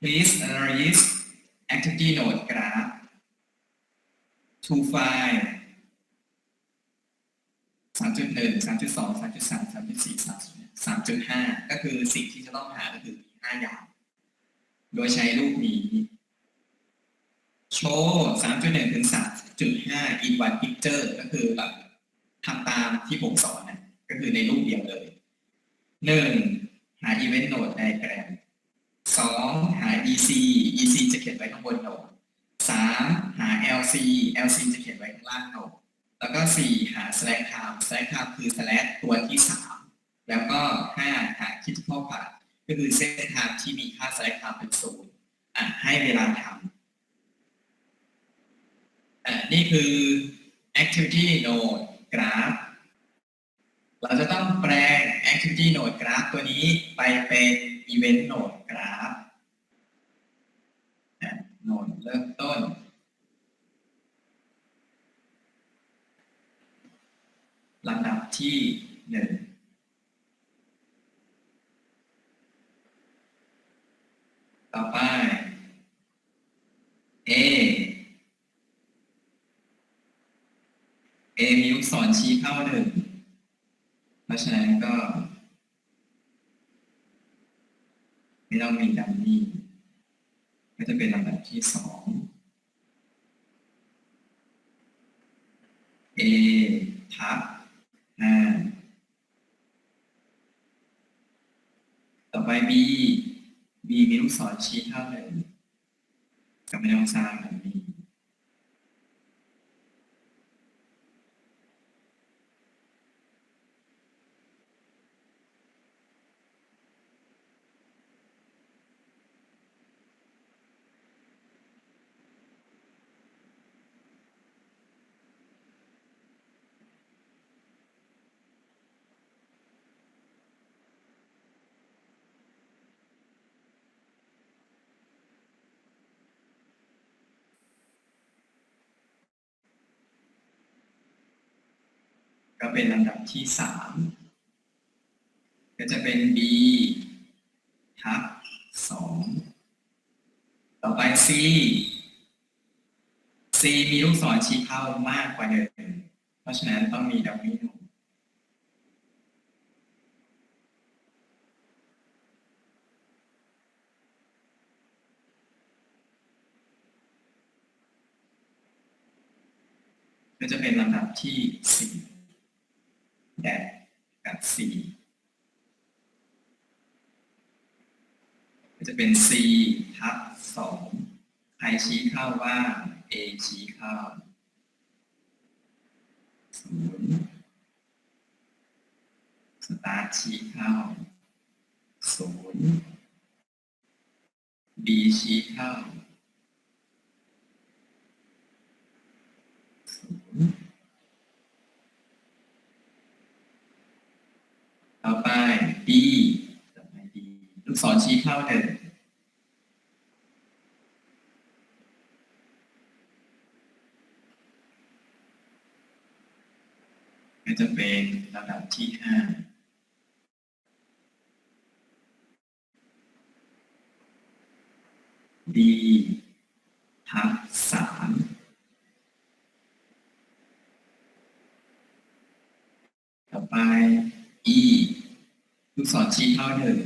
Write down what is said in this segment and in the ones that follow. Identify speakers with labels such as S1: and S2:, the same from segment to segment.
S1: please analyze activity node graph to find สามจุดหนึ่งสามจุดสองสามจุดสามสามจุดสี่สามจุดห้าก็คือสิ่งที่จะต้องหาก็คือมีห้าอย่าง โดยใช้รูปนี้ โชว์สามจุดหนึ่งถึงสามจุดห้า in one picture ก็คือแบบทำตามที่ผมสอนนะก็คือในรูปเดียวเลยหนึ่งหา event node diagram สองหา EC EC จะเขียนไว้ข้างบนโนดสามหา LC LC จะเขียนไว้ข้างล่างโนดแล้วก็สี่หา slack time slack time คือ slack ตัวที่สามแล้วก็ห้าหา critical path ก็คือเส้นทางที่มีค่า slack time เป็นศูนย์อะให้เวลาทำอะนี่คือ activity node graph เราจะต้องแปลง activity node graph ตัวนี้ไปเป็น event node graph อะโนดเริ่มต้น ลำดับที่หนึ่งต่อไป A A มีลูกศรชี้เข้าหนึ่ง เพราะฉะนั้นก็ ไม่ต้องมีดัมมี่ก็จะเป็นลำดับที่สอง A ทับห้าต่อไป B B มีลูกศรชี้เท่าหนึ่งก็ไม่ต้องสร้างดัมมี่ ก็เป็นลำดับที่สามก็จะเป็น B ทับสองต่อไป C C มีลูกศรชี้เข้ามากกว่าหนึ่งเพราะฉะนั้นต้องมีดัมมี่หนึ่งก็จะเป็นลำดับที่สี่ กับ C ก็จะเป็น C ทับสองใครชี้เข้าว่า A ชี้เข้าศูนย์สตาร์ทชี้เข้าศูนย์ B ชี้เข้าศูนย์ต่อไป D ต่อไป D ลูกศร ชี้เข้าหนึ่งก็จะเป็นระดับที่ห้า D ทับสามต่อไป E ลูกศรชี้เข้าหนึ่ง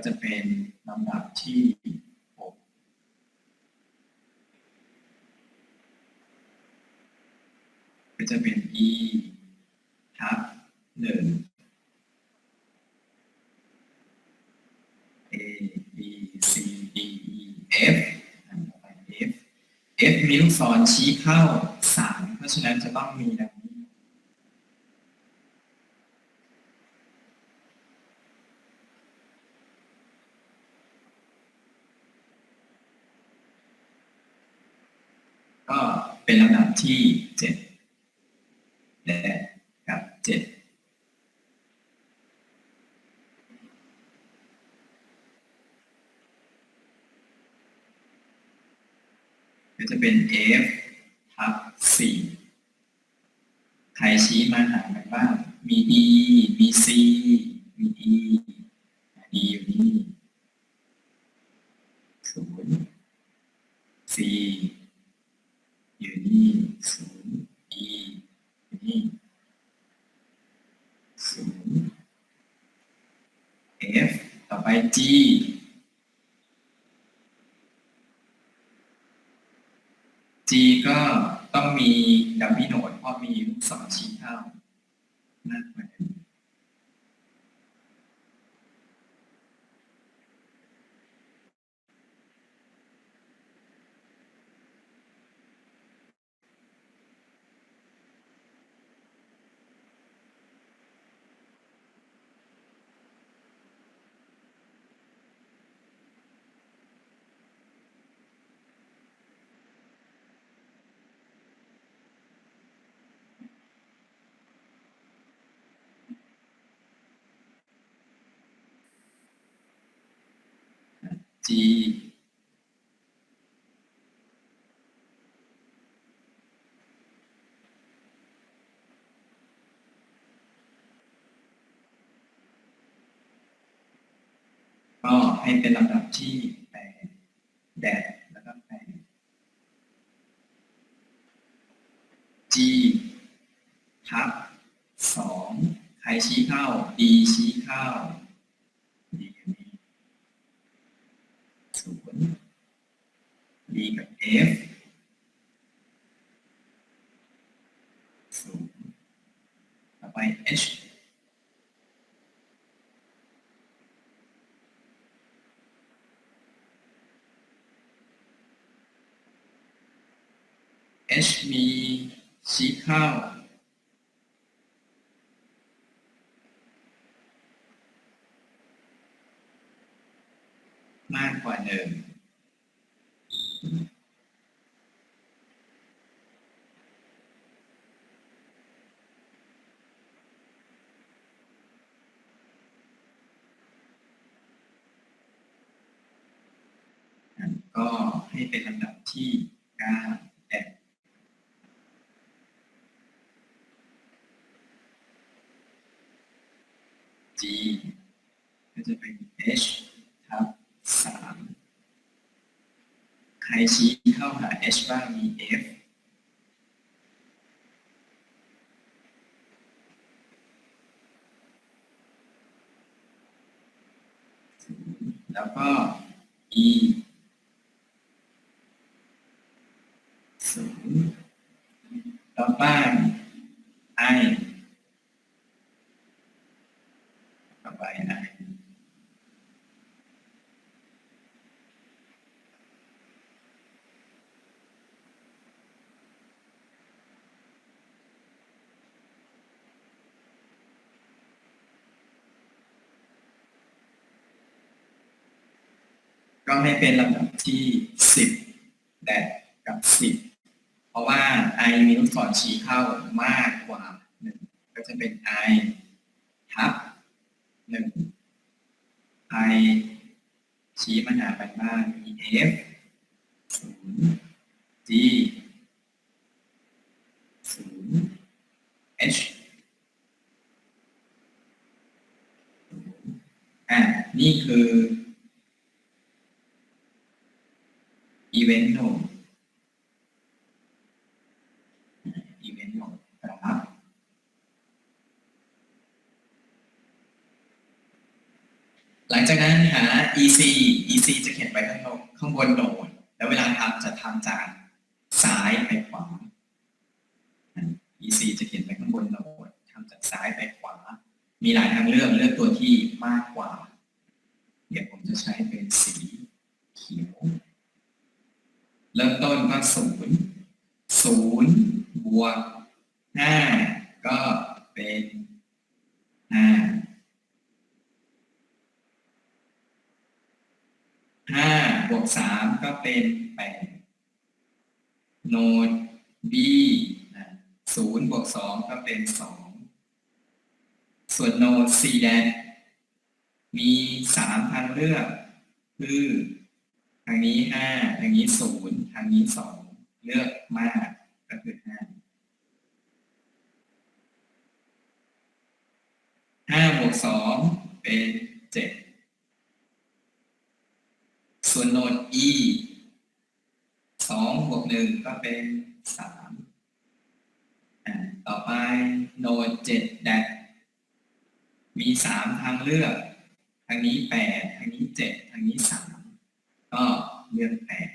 S1: ก็จะเป็นลำดับที่หกก็จะเป็น E ทับหนึ่ง A B C D E F อันต่อไป F F มีลูกศรชี้เข้าสามเพราะฉะนั้นจะต้องมีดังนี้ ก็ เป็นลำดับที่เจ็ดและกับเจ็ดก็จะเป็น F ทับสี่ใครชี้มาหากันบ้าง มี E มี C มี E E อยู่นี่ศูนย์ C อยู่นี่ศูนย์ E อยู่นี่ศูนย์ F ต่อไป G G ก็ต้องมีดับบี้โนดเพราะมีลูกศรชี้เท่า G ก็ให้เป็นลำดับที่แปดแดดแล้วก็แปด G ทับสองใครชี้เข้า D ชี้เข้า D กับ D ศูนย์ D กับ F ศูนย์ต่อไป H H มีชี้เข้าวมากกว่าหนึ่ง ก็ให้เป็นลำดับที่เก้าแอด G ก็จะเป็น H ทับสามใครชี้เข้าหา H บ้างมี F แล้วก็ E ศูนย์ต่อไป I ต่อไป I ก็ให้เป็นลำดับที่สิบแดดกับสิบเพราะว่า i มีลูกศรชี้เข้ามากกว่าหนึ่งก็จะเป็น i ทับหนึ่ง i ชี้มาหากันบ้างมี f ศูนย์ g ศูนย์ h อะนี่คือ event node event node ครับหลังจากนั้นหา EC EC จะเขียนไปข้างบนข้างบนโนดแล้วเวลาทำจะทำจากซ้ายไปขวา EC จะเขียนไปข้างบนโนดทำจากซ้ายไปขวา มีหลายทางเลือกเลือกตัวที่มากกว่า เดี๋ยวผมจะใช้เป็นสีเขียว เริ่มต้น ก็ศูนย์ศูนย์บวกห้าก็เป็นห้าห้าบวกสามก็เป็นแปดโนด b ศูนย์บวกสองก็เป็นสองส่วนโนด c แดนมีสามทางเลือก คือ ทางนี้ห้าทางนี้ศูนย์ทางนี้สองเลือกมากก็คือห้าห้าบวกสองเป็นเจ็ดส่วนโนด e สองบวกหนึ่งก็เป็นสามต่อไปโนดเจ็ดแดมีสามทางเลือก ทางนี้แปดทางนี้เจ็ดทางนี้สาม ก็เลือกแปด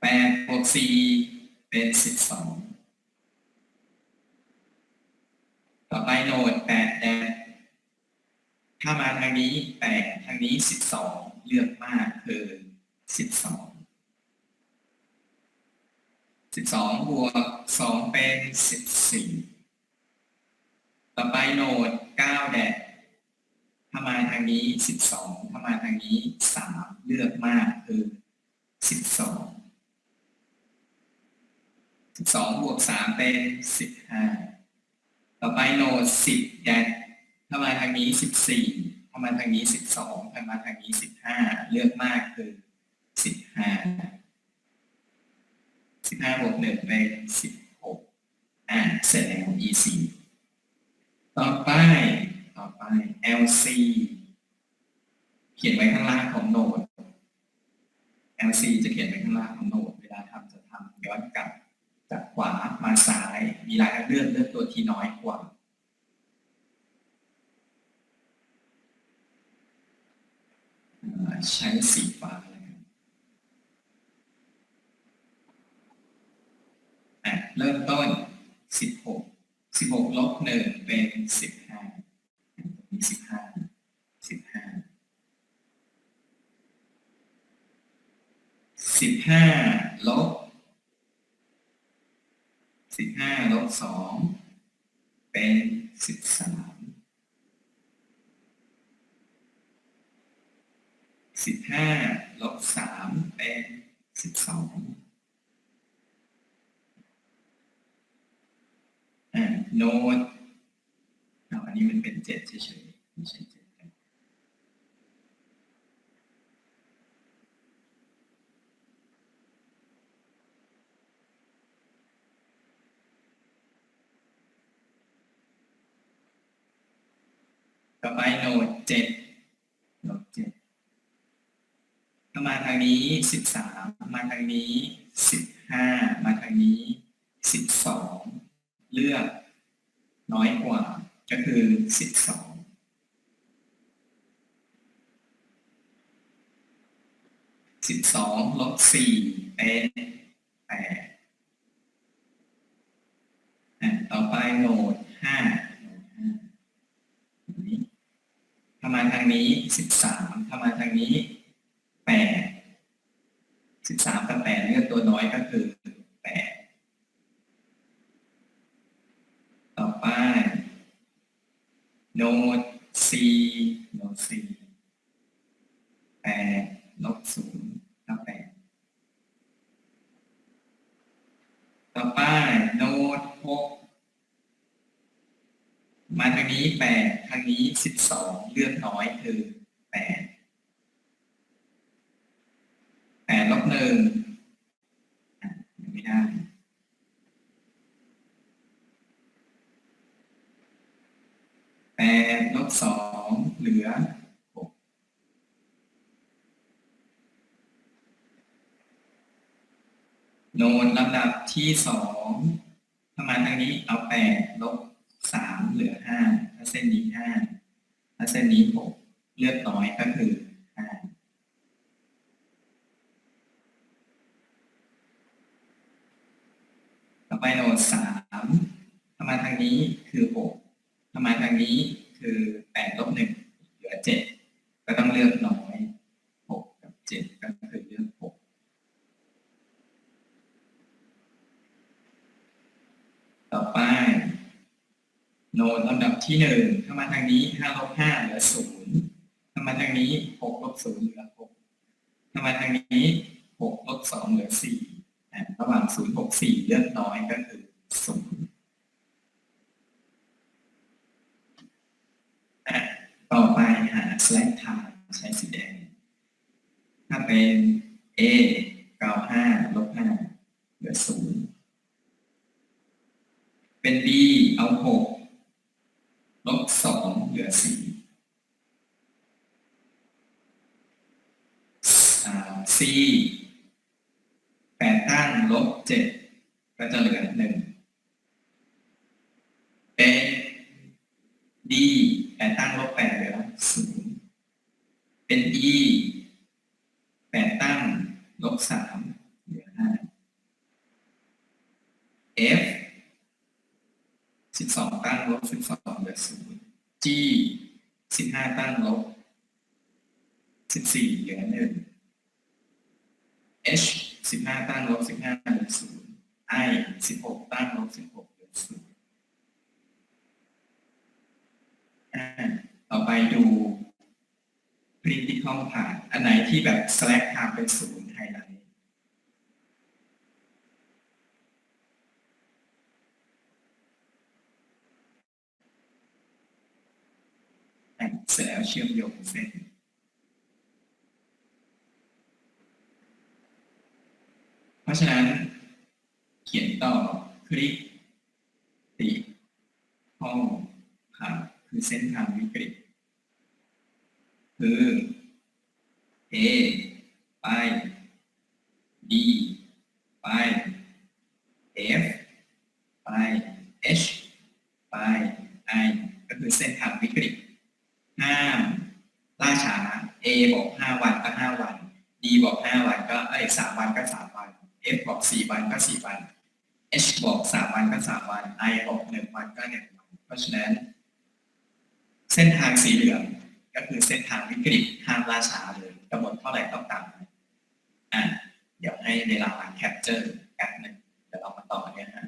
S1: แปดบวกสี่เป็นสิบสองต่อไปโนดแปดแดนถ้ามาทางนี้แปดทางนี้สิบสองเลือกมากคือสิบสองสิบสองบวกสองเป็นสิบสี่ต่อไปโนดเก้าแดด ถ้ามาทางนี้สิบสองถ้ามาทางนี้สามเลือกมากคือสิบสองสิบสองบวกสามเป็นสิบห้าต่อไปโนดสิบแดนถ้ามาทางนี้สิบสี่ถ้ามาทางนี้สิบสองถ้ามาทางนี้สิบห้าเลือกมากคือสิบห้าสิบห้าบวกหนึ่งเป็นสิบหกอ่าเสร็จแล้ว EC ต่อไป ต่อไป LC เขียนไว้ข้างล่างของโนด LC จะเขียนไว้ข้างล่างของโนด เวลาทำจะทำย้อนกลับจากขวามาซ้าย มีรายการเลือกเลือกตัวที่น้อยกว่าใช้สีฟ้าเลยครับอะเริ่มต้น 16 16ลบหนึ่งเป็น15มี15 15 15ลบสิบห้าลบสองเป็นสิบสามสิบห้าลบสามเป็นสิบสองโน้ต อันนี้มันเป็นเจ็ดเฉยๆไม่ใช่เจ็ดต่อไปโน้ตเจ็ดโน้ตเจ็ดถ้ามาทางนี้สิบสามมาทางนี้สิบห้ามาทางนี้สิบสองเลือกน้อยกว่า ก็คือสิบสองสิบสองลบสี่เป็นแปดอะต่อไปโหนดห้าโหนดห้าอันนี้ถ้ามาทางนี้สิบสามถ้ามาทางนี้แปดสิบสามกับแปดเลือกตัวน้อยก็คือแปด ต่อไปโนด C โนด C แปดลบศูนย์กับแปดต่อไปโนดหกมาทางนี้แป ดทางนี้สิบสองเลือกน้อยคือแปดแปดลบหนึ่งยังไม่ได้แปดลบสองเหลือหกโนนลำดับที่สองถ้ามาณทางนี้เอาแปดลบสามเหลือห้า ส้นนี้ห้าถ้าเส้นนี้หกเลือกน้อยก็คือห้าต่อไปโนดสามถ้ามาทางนี้คือหกถ้ามาทางนี้คือแปดลบหนึ่งเหลือเจ็ดก็ต้องเลือกน้อยหกกับเจ็ดก็คือเลือกหกต่อไป โนนลำดับที่หนึ่งถ้ามาทางนี้ห้าลบห้าเหลือศูนย์ถ้ามาทางนี้หกลบศูนย์เหลือหกถ้ามาทางนี้หกลบสองเหลือสี่อะระหว่างศูนย์หกสี่เลือกน้อยก็คือศูนย์อะต่อไปหา slack time ใช้สีแดง ถ้าเป็น a 95ลบ5เหลือ0เป็น b เอา 6 C แปดตั้ง ลบเจ็ดก็จะเหลือหนึ่งเป็น D แปดตั้งลบแปดเหลือศูนย์เป็น E แปดตั้งลบสามเหลือห้า F สิบสองตั้งลบสิบสองเหลือศูนย์ G สิบห้าตั้งลบสิบสี่เหลือหนึ่ง H สิบห้าตั้งลบสิบห้าเหลือศูนย์ I สิบหกตั้งลบสิบหกเหลือศูนย์อ่า ต่อไปดู critical part อันไหนที่แบบ slack time เป็นศูนย์ไฮไลท์เสร็จแล้วเชื่อมโยงเส้นเพราะฉะนั้น เขียนต่อคลิกติห้องผ่าน คือเส้นทางวิกฤต คือ A ไป B ไป F ไป H ไป I ก็คือเส้นทางวิกฤต ห้ามล่าช้า A บอกห้าวันก็ห้าวัน D บอกห้าวันก็เอ้ยสามวันก็สามวัน F บอกสี่วันก็สี่วัน H บอกสามวันก็สามวัน I บอกหนึ่งวันก็หนึ่งวัน เพราะฉะนั้น เส้นทางสีเหลืองก็คือเส้นทางวิกฤตห้ามล่าช้าเลยกำหนดเท่าไหร่ต้องตามอ่าเดี๋ยวให้เวลาแคปเจอร์กันหนึ่งเดี๋ยวเรามาต่อเนี่ยฮะ